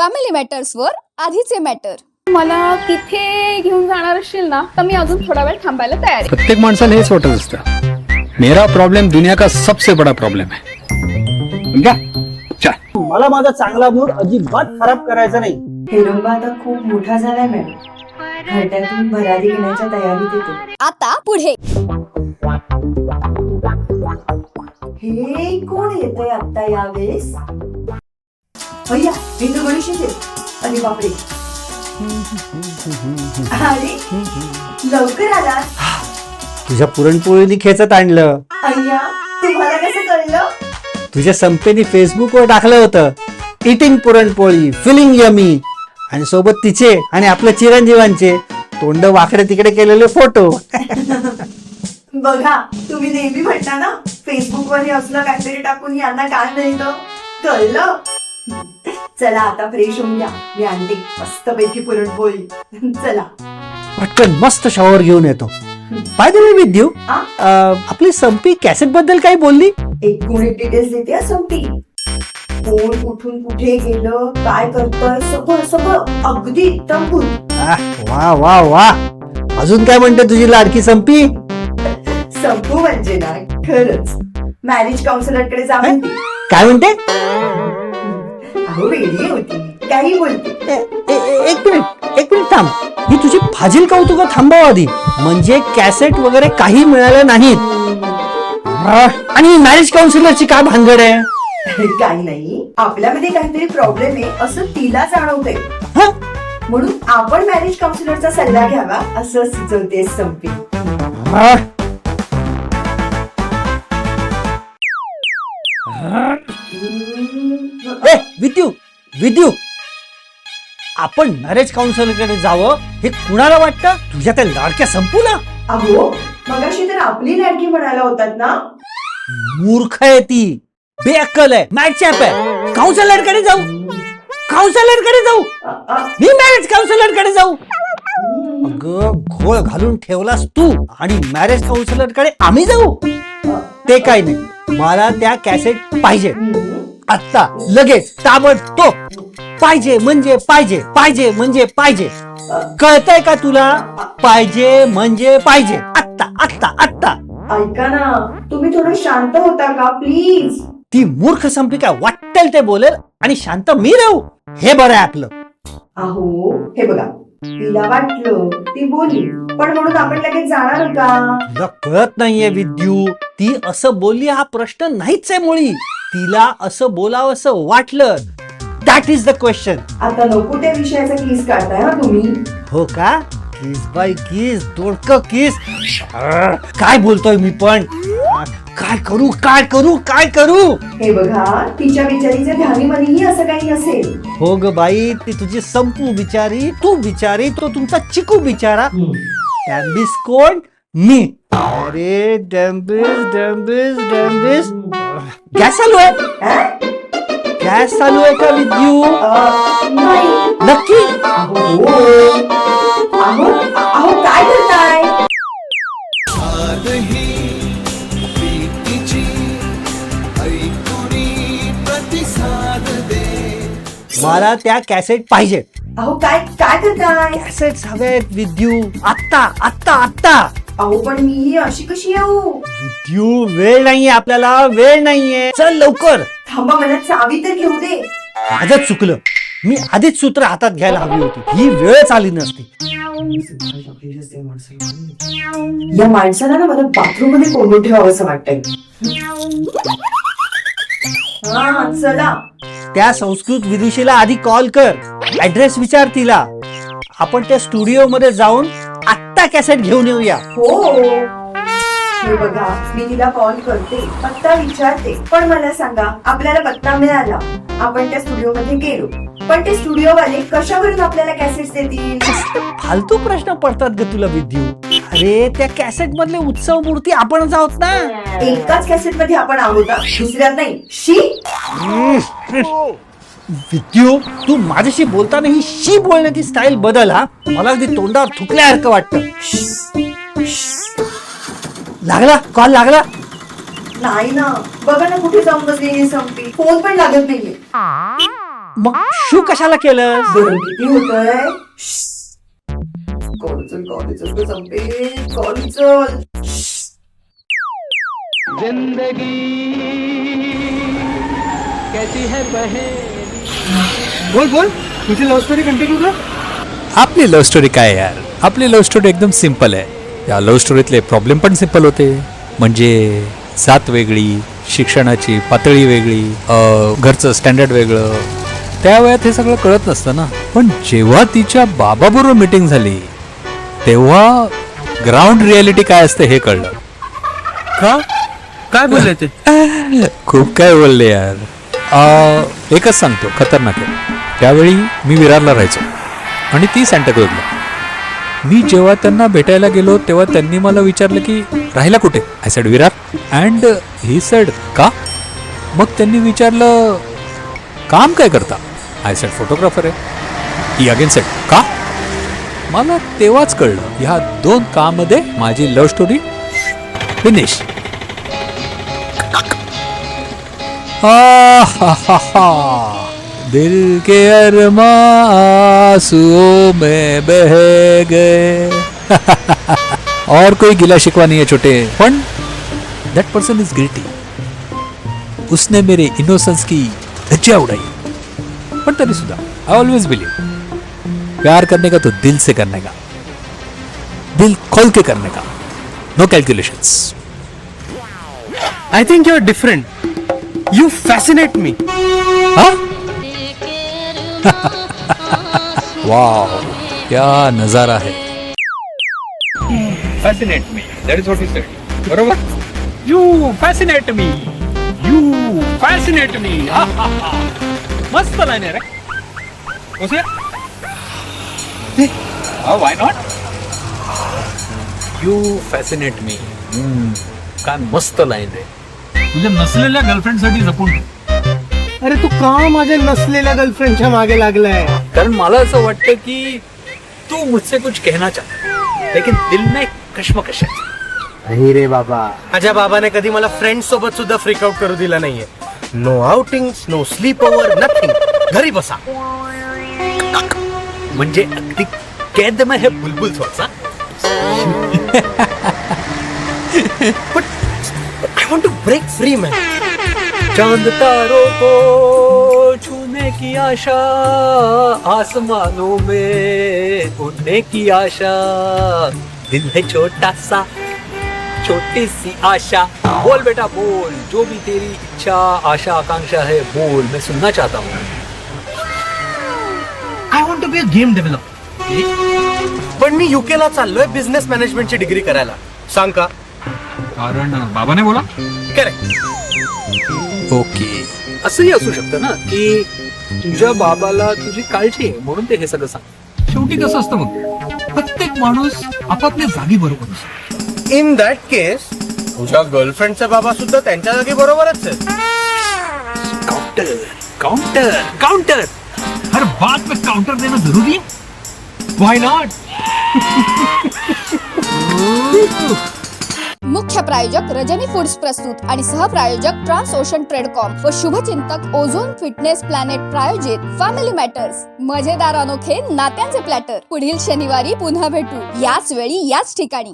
Family matters वर आधीचे matter मला तिथे घेऊन जाणार असशील ना तर मी अजून थोडा वेळ थांबायला तयार आहे. प्रत्येक माणसाला हेच वाटत असतं. मेरा प्रॉब्लेम दुनिया का सबसे बड़ा प्रॉब्लेम है. समझा? चल. मला माझा चांगला मूड अजिबात खराब करायचा नाही. हिडंबा आता खूप मोठा झालाय मॅडम. घरट्यातून भरारी घेण्याच्या तयारीत येतो. आता पुढे. हे कोण येतंय आता यावेळेस? भैया बिंदू गणेश येते अरे बापरे. अरे लवकर आला. तुझ्या पुरणपोळीने खेचत आणलं. अय्या तुम्हाला कसं कळलं? तुझ्या संपेनी फेसबुकवर टाकलं होतं. इटिंग पुरणपोळी फिलिंग यमी आणि सोबत तिचे आणि आपल्या चिरंजीवांचे. तोंड वाकडे तिकडे केलेले फोटो बघा तुम्ही नेहमी म्हणता ना फेसबुक वर हे असलं काहीतरी टाकून यांना काय मिळतं कळलं? चला आता फ्रेश होऊन घ्या. मी आणते. मस्तपैकी पुरणपोळी. चला. पटकन मस्त शॉवर घेऊन येतो. बाय द वे विद्यू आ? अं, आपली संपी कॅसेटबद्दल काही बोलली? एक कोणी डिटेल्स देते हा संपी. कोण कुठून कुठे गेलं काय करतोय सगळं सगळं अगदी एकदम आह, वा वा वा. अजून काय म्हणते तुझी लाडकी संपी? संपू म्हणजे ना खरंच. मॅरेज काउन्सिलरकडे जा काय म्हणते? अहो वेळी होती. काही बोलते. ए- ए- ए- एक मिनिट एक मिनिट थांब. ही तुझी फाजील कौतुक थांबव आधी. म्हणजे कॅसेट वगैरे काही मिळालं नाहीत. आणि मॅरेज काउन्सिलरची काय भानगड आहे? काही नाही. आपल्यामध्ये काहीतरी प्रॉब्लेम आहे असं तिला जाणवतंय. हं? म्हणून आपण मॅरेज काउन्सिलरचा सल्ला घ्यावा असं सुचवते संपी. ए विद्यू विद्यू आपण मॅरेज काउन्सिलरकडे जावं हे कुणाला वाटतं? तुझ्या त्या लाडक्या संपूला. अहो मगाशी तर आपली लाडकी म्हणायला होतात ना? मूर्ख आहे ती. बेअक्कल आहे. मॅचॅप आहे. काउन्सिलरकडे जाऊ. काउन्सिलरकडे जाऊ. अ, अ, मी मॅरेज काउन्सिलरकडे जाऊ. अगं घोळ घालून ठेवलास तू आणि मॅरेज काउन्सिलरकडे आम्ही जाऊ. ते काय नाही. मला त्या कॅसेट पाहिजे. आत्ता लगेच ताबडतोब पाहिजे म्हणजे पाहिजे पाहिजे म्हणजे पाहिजे. कळतंय का तुला? पाहिजे म्हणजे पाहिजे. आत्ता आत्ता आत्ता. ऐका ना तुम्ही थोडं शांत होता का प्लीज? ती मूर्ख संपली काय वाटेल ते बोलेल आणि शांत मी राहू. हे बरं आहे आपलं. अहो हे बघा तिला वाटलं ती बोलली पण म्हणून आपण लगेच जाणार का? तुला कळत नाहीये विद्यू ती असं बोलली हा प्रश्न नाहीच आहे मुळी. तिला असं बोलावं असं वाटलं दॅट इज द क्वेश्चन आता नको त्या विषयाचा केस काढताय हा तुम्ही. हो का? किस बाय किस दोडक किस. काय बोलतोय मी पण? काय करू काय करू काय करू? हे बघा तिच्या बिचारीच्या ध्यानीमध्येही असं काही नसेल. हो ग बाई ती तुझी संपू बिचारी तू बिचारी तो तुमचा चिकू बिचारा. डॅम्बिस कोण? मी. अरे डॅम्बिस डॅम्बिस डॅम्बिस गॅस चालू आहे? गॅस चालू आहे का विद्यू नाही नक्की अहो अहो अहो काय करताय मला त्या कॅसेट पाहिजे अहो काय काय करताय? कॅसेट हवेत विद्यू आत्ता आत्ता आत्ता. अहो पण मी ही अशी कशी येऊ विद्यू वेळ नाहीये आपल्याला वेळ नाहीये. चल लवकर. थांबा मला चावी तर घेऊ दे. माझंच चुकलं. मी आधीच सूत्र हातात घ्यायला हवी होती. ही वेळच आली नसती. या माणसाला ना मला बाथरूममध्ये कोंडून ठेवावं असं वाटतंय. हा चला. त्या संस्कृत विदुषीला आधी कॉल कर. ऍड्रेस विचार तिला. आपण त्या स्टुडिओ मध्ये जाऊन आत्ता कॅसेट घेऊन येऊया. हो. हे बघा मी तिला कॉल करते पत्ता विचारते. पण मला सांगा आपल्याला पत्ता मिळाला. आपण त्या स्टुडिओ मध्ये गेलो. पण ते स्टुडिओ वाले कशावरून आपल्याला कॅसेट्स देतील? फालतू प्रश्न पडतात ग तुला विद्यू. अरे त्या कॅसेट मधले उत्सव मूर्ती आपणच आहोत ना? एकाच कॅसेटमध्ये आपण आहोत. दुसऱ्यात नाही. शी! विद्यू तू माझ्याशी बोलताना ही शी बोलण्याची स्टाईल बदल हा? मला अगदी तोंडावर थुकल्यासारखं वाटतं. लागला? कॉल लागला? नाही ना. बघा ना कुठे जाऊन बसलेली संपी. फोन पण लागत नाहीये. मग शू कशाला केलं किती होतोय? कॉल चल कॉल चल तो संपेल कॉल चल बोल बोल। तुझी लव्ह स्टोरी कंटिन्यू कर। आपली लव्ह स्टोरी काय यार? आपली लव्ह स्टोरी एकदम सिंपल आहे. या लव्ह स्टोरीतले प्रॉब्लेम पण सिंपल होते. म्हणजे जात वेगळी शिक्षणाची पातळी वेगळी घरचं स्टँडर्ड वेगळं. त्या वयात हे सगळं कळत नसतं ना. पण जेव्हा तिच्या बाबाबरोबर मीटिंग झाली तेव्हा ग्राउंड रियालिटी काय असते हे कळलं. का? काय बोलले ते? खूप काय बोलले यार. एकच सांगतो खतरनाक आहे. त्यावेळी मी विरारला राहायचो आणि ती सँटाक्रूजला मी जेव्हा त्यांना भेटायला गेलो तेव्हा त्यांनी मला विचारलं की राहिला कुठे? I said Virar. And he said का? मग त्यांनी विचारलं काम काय करता? आय सेड फोटोग्राफर आहे. ही अगेन सेड का? मला तेव्हाच कळलं ह्या दोन कामध्ये माझी लव्ह स्टोरी फिनिश दिल के अरमा में बह गए। और कोई गिला शिकवा नहीं है छोटे। पण दैट पर्सन इज़ गिल्टी उसने मेरे इनोसेंस की धज्जिया उड़ाई। पण तरी सुद्धा आई ऑलवेज बिलीव प्यार करने का तो दिल से करने का। दिल खोल के करने का। No calculations I think you are different you fascinate me हाँ वाह क्या नजारा है? Fascinate me that is what is said बरोबर? You fascinate me you fascinate me मस्त लाईन आहे रे. ओसे why not you fascinate me काय मस्त लाईन आहे तुझ्या नसलेल्या गर्लफ्रेंडसाठी जपून ठेव. अरे तू का माझ्या नसलेल्या गर्लफ्रेंडच्या मागे लागलाय? कारण मला असं वाटतं की तू मुझसे कुछ कहना चाहता लेकिन दिल में कश्मकश है. नाही रे बाबा. माझ्या बाबाने कधी मला फ्रेंड सोबत सुद्धा फ्रीक आउट करू दिला नाहीये. No outing no sleepover nothing घरी बसा. म्हणजे अगदी कैद में है बुलबुल थोडासा. I want to break free man चांद तारों को छूने की आशा आसमानों में उड़ने की आशा। दिल है छोटा सा छोटी सी आशा। बोल बेटा बोल। जो भी तेरी इच्छा आशा आकांक्षा है बोल। मैं सुनना चाहता हूँ। I want to be a game develop पण मी युके ला चाललोय बिझनेस मॅनेजमेंटची डिग्री करायला. सांग का? कारण बाबाने बोला. करेक्ट ओके असंही असू शकतं ना की तुझ्या बाबाला तुझी काळजी आहे म्हणून ते हे सगळं सांग शेवटी कसं असतं मग? प्रत्येक माणूस आपापल्या जागी बरोबर असतो इन दॅट केस तुझ्या गर्लफ्रेंडचा बाबा सुद्धा त्यांच्या जागी बरोबरच आहे. काउंटर काउंटर काउंटर हर बात में काउंटर देना जरूरी? है व्हाई नॉट मुख्य प्रायोजक रजनी फूड्स प्रस्तुत आणि सहप्रायोजक ट्रान्स ओशन ट्रेडकॉम व शुभचिंतक ओझोन फिटनेस प्लॅनेट प्रायोजित फॅमिली मॅटर्स मजेदार अनोखे नात्यांचे प्लॅटर पुढील शनिवारी पुन्हा भेटू. याच वेळी याच ठिकाणी.